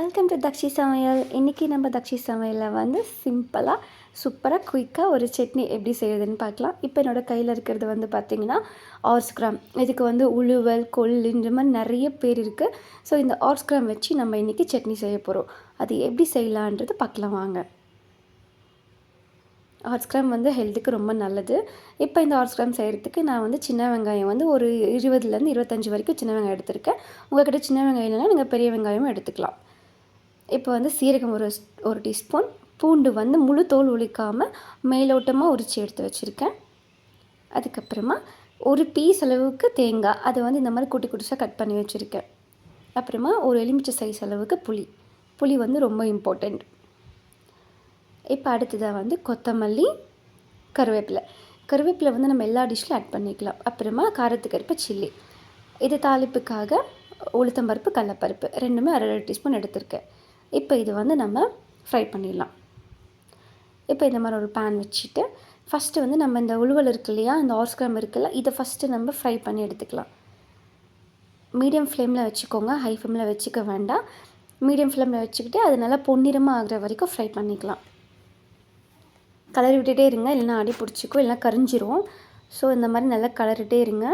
Welcome to Dakshi சமையல் இன்றைக்கி நம்ம தக்ஷி சமையலில் வந்து சிம்பிளாக சூப்பராக குயிக்காக ஒரு சட்னி எப்படி செய்யுதுன்னு பார்க்கலாம். இப்போ என்னோடய கையில் இருக்கிறது வந்து பார்த்திங்கன்னா ஆர்ஸ் கிராம் இதுக்கு வந்து உழுவல் கொள்ளு இந்த மாதிரி நிறைய பேர் இருக்குது ஸோ இந்த ஆர்ஸ் கிராம் வச்சு நம்ம இன்றைக்கி சட்னி செய்ய போகிறோம் அது எப்படி செய்யலான்றது பார்க்கலாம் வாங்க. ஆர்ட்ஸ் கிராம் வந்து ஹெல்த்துக்கு ரொம்ப நல்லது. இப்போ இந்த ஆர்ட்ஸ் கிராம் செய்கிறதுக்கு நான் வந்து சின்ன வெங்காயம் வந்து ஒரு இருபதுலேருந்து இருபத்தஞ்சி வரைக்கும் சின்ன வெங்காயம் எடுத்திருக்கேன். உங்கள்கிட்ட சின்ன வெங்காயம் இல்லைன்னா நீங்கள் பெரிய வெங்காயமும் எடுத்துக்கலாம். இப்போ வந்து சீரகம் ஒரு ஒரு டீஸ்பூன். பூண்டு வந்து முழு தோல் ஒழிக்காமல் மேலோட்டமாக உரித்து எடுத்து வச்சுருக்கேன். அதுக்கப்புறமா ஒரு பீஸ் அளவுக்கு தேங்காய். அதை வந்து இந்த மாதிரி குட்டி குட்டிஸாக கட் பண்ணி வச்சுருக்கேன். அப்புறமா ஒரு எலுமிச்சை சைஸ் அளவுக்கு புளி. புளி வந்து ரொம்ப இம்பார்ட்டண்ட் இப்போ அடுத்ததாக வந்து கொத்தமல்லி கருவேப்பிலை. கருவேப்பிலை வந்து நம்ம எல்லா டிஷ்லையும் ஆட் பண்ணிக்கலாம். அப்புறமா காரத்துக்கருப்பு சில்லி. இது தாளிப்புக்காக உளுத்தம்பருப்பு கடலப்பருப்பு. ரெண்டுமே அரை டீஸ்பூன் எடுத்திருக்கேன். இப்போ இது வந்து நம்ம ஃப்ரை பண்ணிடலாம். இப்போ இந்த மாதிரி ஒரு பேன் வச்சுட்டு ஃபஸ்ட்டு வந்து நம்ம இந்த உழுவல் இருக்கு இல்லையா இந்த ஆர்ஸ்கிராம் இருக்குல்ல இதை ஃபஸ்ட்டு நம்ம ஃப்ரை பண்ணி எடுத்துக்கலாம். மீடியம் ஃப்ளேமில் வச்சுக்கோங்க ஹை ஃப்ளேமில் வச்சுக்க வேண்டாம். மீடியம் ஃப்ளேமில் வச்சுக்கிட்டு அது நல்லா பொன்னிறமாக ஆகிற வரைக்கும் ஃப்ரை பண்ணிக்கலாம். கலர் விட்டுகிட்டே இருங்க இல்லைன்னா அடி பிடிச்சிக்கும் இல்லைனா கரிஞ்சிரும். ஸோ இந்த மாதிரி நல்லா கலரிட்டே இருங்க.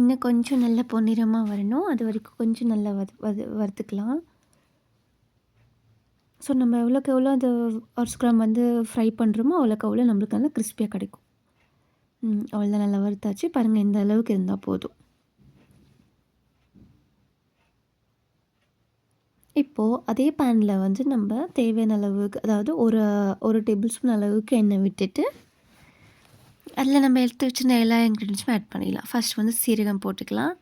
இன்னும் கொஞ்சம் நல்ல பொன்னிறமாக வரணும். அது வரைக்கும் கொஞ்சம் நல்லா வது வது வறுத்துக்கலாம். ஸோ நம்ம எவ்வளோக்கு எவ்வளோ அந்த ஒரு வந்து ஃப்ரை பண்ணுறோமோ அவ்வளோக்கு அவ்வளோ நம்மளுக்கு நல்லா கிறிஸ்பியாக கிடைக்கும். அவ்வளோதான் நல்லா வறுத்தாச்சு. பாருங்கள் இந்த அளவுக்கு இருந்தால் போதும். இப்போது அதே பேனில் வந்து நம்ம தேவையான அளவுக்கு அதாவது ஒரு ஒரு டேபிள் ஸ்பூன் அளவுக்கு எண்ணெய் விட்டுட்டு அதில் நம்ம எடுத்து வச்சுருந்த எல்லா இன்க்ரீடியன்ஸும் ஆட் பண்ணிடலாம். ஃபஸ்ட் வந்து சீரகம் போட்டுக்கலாம்.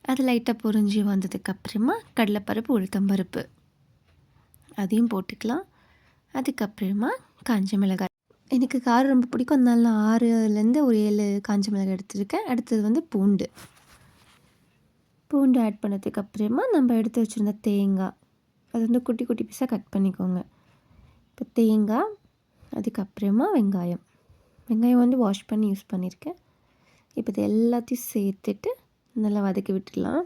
அது லைட்டாக பொறிஞ்சி வந்ததுக்கப்புறமா கடலைப்பருப்பு உளுத்தம்பருப்பு. அதையும் போட்டுக்கலாம். அதுக்கப்புறமா காஞ்ச மிளகாய். எனக்கு காரம் ரொம்ப பிடிக்கும். அதனால நான் ஆறுலேருந்து ஒரு ஏழு காஞ்ச மிளகாய் எடுத்துருக்கேன். அடுத்தது வந்து பூண்டு. பூண்டு ஆட் பண்ணதுக்கப்புறமா நம்ம எடுத்து வச்சுருந்த தேங்காய். அது வந்து குட்டி குட்டி பீஸாக கட் பண்ணிக்கோங்க. இப்போ தேங்காய் அதுக்கப்புறமா வெங்காயம். வெங்காயம் வந்து வாஷ் பண்ணி யூஸ் பண்ணியிருக்கேன் இப்போ இது எல்லாத்தையும் சேர்த்துட்டு நல்லா வதக்கி விட்டுடலாம்.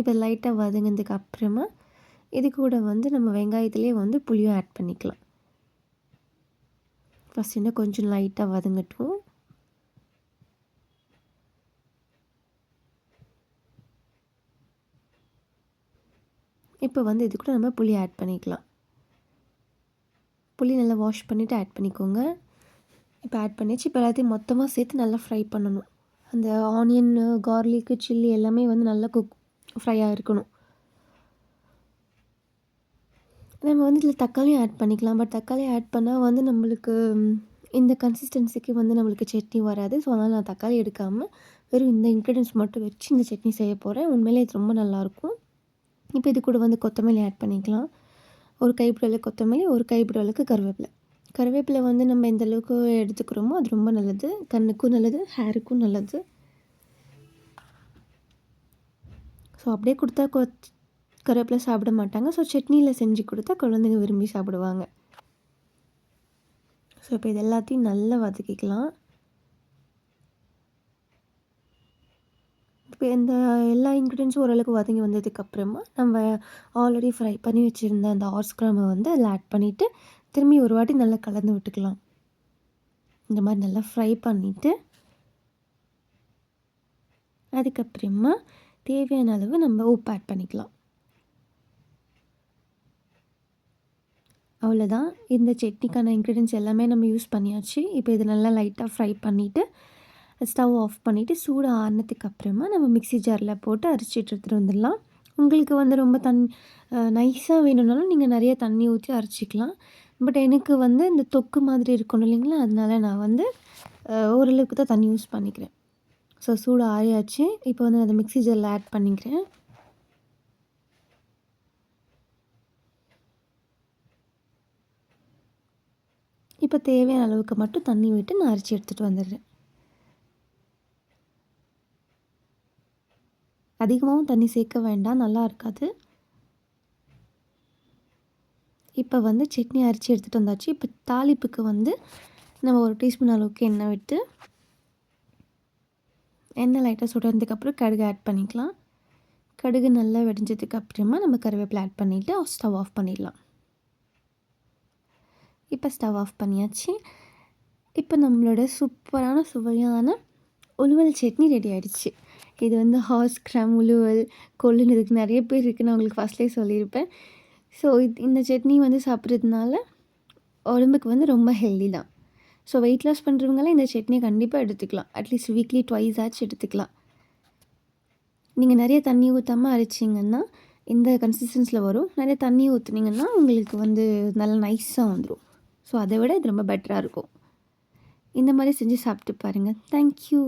இப்போ லைட்டாக வதங்கினதுக்கு அப்புறமா இது கூட வந்து நம்ம வெங்காயத்துலேயே வந்து புளியும் ஆட் பண்ணிக்கலாம். ஃபஸ்ட் இன்னும் கொஞ்சம் லைட்டாக வதங்கட்டும். இப்போ வந்து இது கூட நம்ம புளி ஆட் பண்ணிக்கலாம். புளி நல்லா வாஷ் பண்ணிவிட்டு ஆட் பண்ணிக்கோங்க. இப்போ ஆட் பண்ணிச்சு இப்போ எல்லாத்தையும் மொத்தமாக சேர்த்து நல்லா ஃப்ரை பண்ணணும். அந்த ஆனியன் கார்லிக்கு சில்லி எல்லாமே வந்து நல்லா குக் ஃப்ரையாக இருக்கணும். நம்ம வந்து இதில் தக்காளியும் ஆட் பண்ணிக்கலாம். பட் தக்காளி ஆட் பண்ணால் வந்து நம்மளுக்கு இந்த கன்சிஸ்டன்சிக்கு வந்து நம்மளுக்கு சட்னி வராது. ஸோ அதனால் நான் தக்காளி எடுக்காமல் வெறும் இந்த இன்க்ரீடியன்ஸ் மட்டும் வச்சு இந்த சட்னி செய்ய போகிறேன் உண்மையிலே இது ரொம்ப நல்லாயிருக்கும் இப்போ இது கூட வந்து கொத்தமல்லி ஆட் பண்ணிக்கலாம். ஒரு கைப்பிடி அளவுக்கு கொத்தமல்லி ஒரு கைப்பிடி அளவுக்கு கருவேப்பிலை. கருவேப்பிலை வந்து நம்ம எந்த அளவுக்கு எடுத்துக்கிறோமோ அது ரொம்ப நல்லது. கண்ணுக்கும் நல்லது ஹேருக்கும் நல்லது. ஸோ அப்படியே கொடுத்தா கொ கருவேப்பிலை சாப்பிட மாட்டாங்க. ஸோ சட்னியில் செஞ்சு கொடுத்தா குழந்தைங்க விரும்பி சாப்பிடுவாங்க. ஸோ இப்போ இது எல்லாத்தையும் நல்லா வதக்கிக்கலாம். இந்த எல்லா இன்க்ரீடியன்ஸும் ஓரளவுக்கு வதங்கி வந்ததுக்கப்புறமா நம்ம ஆல்ரெடி ஃப்ரை பண்ணி வச்சுருந்த அந்த ஆர்ஸ் கிராமை வந்து அதில் ஆட் பண்ணிவிட்டு திரும்பி ஒரு வாட்டி நல்லா கலந்து விட்டுக்கலாம். இந்த மாதிரி நல்லா ஃப்ரை பண்ணிவிட்டு அதுக்கப்புறமா தேவையான அளவு நம்ம உப்பு ஆட் பண்ணிக்கலாம். அவ்வளோதான் இந்த சட்னிக்கான இன்க்ரீடியன்ஸ் எல்லாமே நம்ம யூஸ் பண்ணியாச்சு. இப்போ இது நல்லா லைட்டாக ஃப்ரை பண்ணிவிட்டு ஸ்டவ் ஆஃப் பண்ணிவிட்டு சூடு ஆறினதுக்கு அப்புறமா நம்ம மிக்சி ஜாரில் போட்டு அரைச்சிட்டு எடுத்துகிட்டு வந்துடலாம். உங்களுக்கு வந்து ரொம்ப தண் நைஸாக வேணும்னாலும் நீங்கள் நிறைய தண்ணி ஊற்றி அரைச்சிக்கலாம். பட் எனக்கு வந்து இந்த தொக்கு மாதிரி இருக்கணும் இல்லைங்களா? அதனால நான் வந்து ஓரளவுக்கு தான் தண்ணி யூஸ் பண்ணிக்கிறேன். ஸோ சூடு ஆறியாச்சு. இப்போ வந்து அதை மிக்சி ஜாரில் ஆட் பண்ணிக்கிறேன். இப்போ தேவையான அளவுக்கு மட்டும் தண்ணி விட்டு நான் அரைச்சி எடுத்துகிட்டு வந்துடுறேன். அதிகமாகவும் தண்ணி சேர்க்க வேண்டாம் நல்லா இருக்காது. இப்போ வந்து சட்னி அரைச்சி எடுத்துகிட்டு வந்தாச்சு. இப்போ தாளிப்புக்கு வந்து நம்ம ஒரு டீஸ்பூன் அளவுக்கு எண்ணெய் விட்டு எண்ணெய் லைட்டாக சுடுறதுக்கப்புறம் கடுகு ஆட் பண்ணிக்கலாம். கடுகு நல்லா வெடிஞ்சதுக்கு அப்புறமா நம்ம கருவேப்பிலை ஆட் பண்ணிவிட்டு ஸ்டவ் ஆஃப் பண்ணிடலாம். இப்போ ஸ்டவ் ஆஃப் பண்ணியாச்சு. இப்போ நம்மளோட சூப்பரான சுவையான உழுவல் சட்னி ரெடி ஆகிடுச்சு இது வந்து ஹார்ஸ் கிராம் உழுவல் கொள்ளுன்னு இதுக்கு நிறைய பேர் இருக்குன்னு நான் உங்களுக்கு ஃபஸ்ட்லேயே சொல்லியிருப்பேன். ஸோ இது இந்த சட்னி வந்து சாப்பிட்றதுனால உடம்புக்கு வந்து ரொம்ப ஹெல்தி தான். ஸோ வெயிட் லாஸ் பண்ணுறவங்களாம் இந்த சட்னியை கண்டிப்பாக எடுத்துக்கலாம். அட்லீஸ்ட் வீக்லி ட்வைஸ் ஆச்சு எடுத்துக்கலாம். நீங்கள் நிறைய தண்ணி ஊற்றாமல் அரைச்சிங்கன்னா இந்த கன்சிஸ்டன்ஸில் வரும். நிறைய தண்ணி ஊற்றுனீங்கன்னா உங்களுக்கு வந்து நல்லா நைஸாக வந்துடும் ஸோ அதை விட இது ரொம்ப பெட்டராக இருக்கும். இந்த மாதிரி செஞ்சு சாப்பிட்டு பாருங்கள் தேங்க்யூ